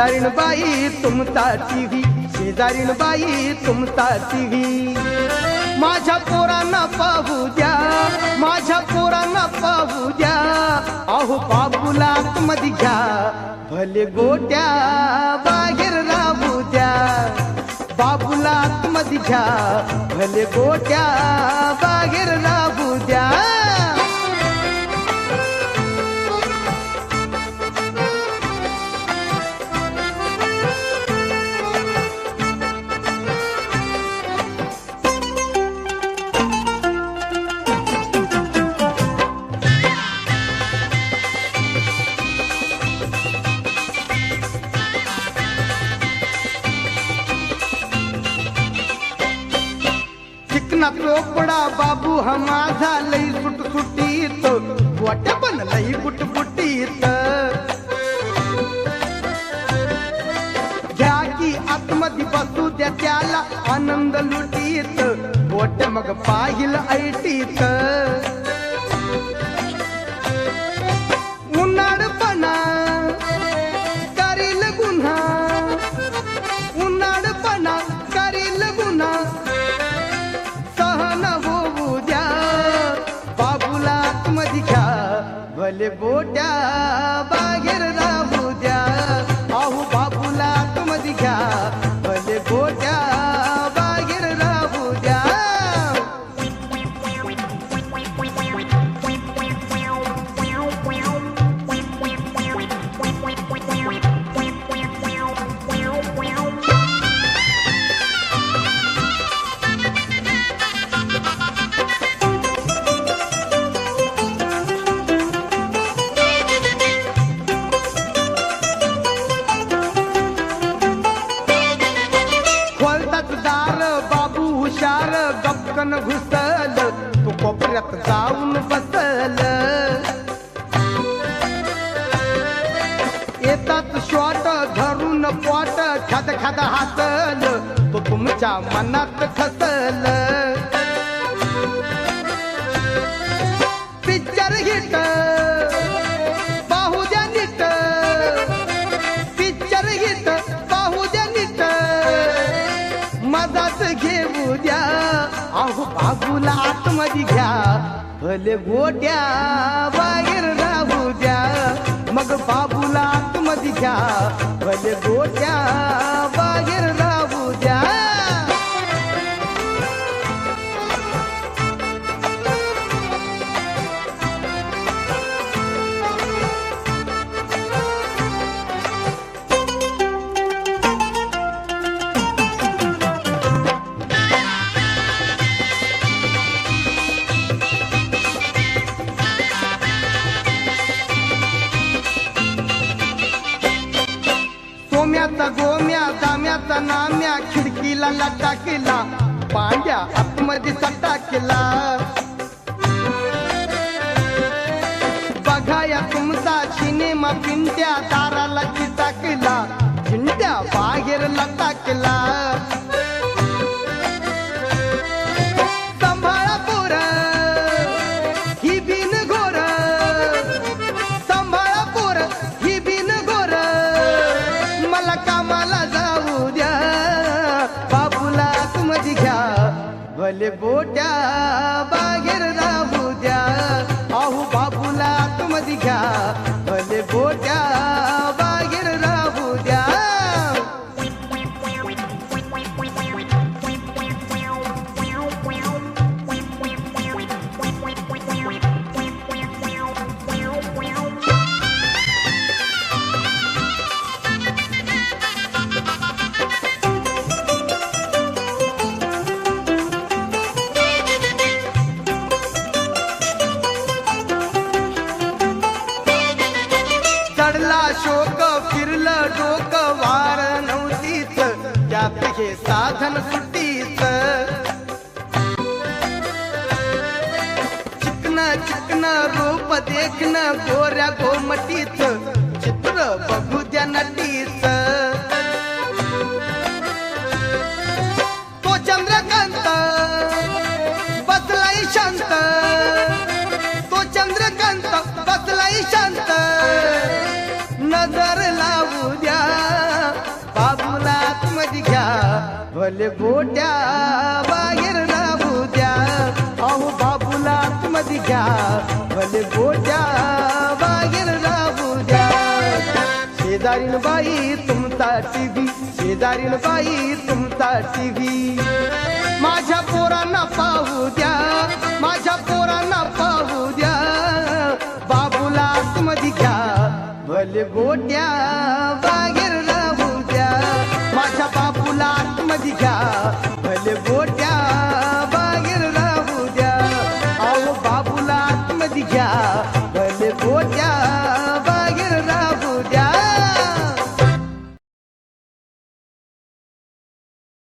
शेजारीण बाई तुमचा टीव्ही शेजारीण बाई तुमचा टीव्ही. माझ्या पोरांना पाहू द्या माझ्या पोरांना पाहू द्या. अहो बाबूला मध्ये घ्या भले गोट्या बाहेर राहू द्या. बाबूला मध्ये घ्या भले गोट्या बाहेर राहू द्या. ना चोपडा बाबू हा माझा लई सुट सुटीत वाट्या पण लई कुट घ्या की आतमध्ये बसू द्या त्याला आनंद लुटीत. बोट मग पाहिल ऐटीत. भले बोट्या बाहेर विचार गपकन घुसल तू कोपऱ्यात जाऊन बसल. येतात शॉट धरून पॉट खाद खाद हासल तो तुमच्या मनात खसल. पिक्चर हिट द्या. अहो बाबूला आतमध्ये घ्या. भले गोट्या बाहेर राहू द्या. मग बाबूला आतमध्ये घ्या. भले गोट्या बाहेर राहू द्या गोम्या दाम्याचा नाम्या खिडकीला लटा केला पांड्या आतमध्ये सट्टा केला. बघाया तुमचा सिनेमा पिंट्या दाराला चिता केला चिंट्या बाहेर लटा केला. काळजी घ्या भले बोट्या बाहेर राहू द्या. अहो बाबूला आतमध्ये घ्या भले बोट्या चढला शोक फिरलं डोक वार नव्हतीच. त्यात हे साधन सुटीच. चिकन चिकन रूप देखन गोऱ्या गोमटीच. चित्र बघू द्या नटीच. भले गोट्या बाहेर राहू द्या. अहो बाबूला आतमध्ये घ्या. भले गोट्या बाहेर राहू द्या. शेजारीन बाई तुमचा टीव्ही शेजारीन बाई तुमचा टीव्ही माझ्या पोरांना पाहू द्या माझ्या पोरांना पाहू द्या. बाबूला आतमध्ये घ्या. भले गोट्या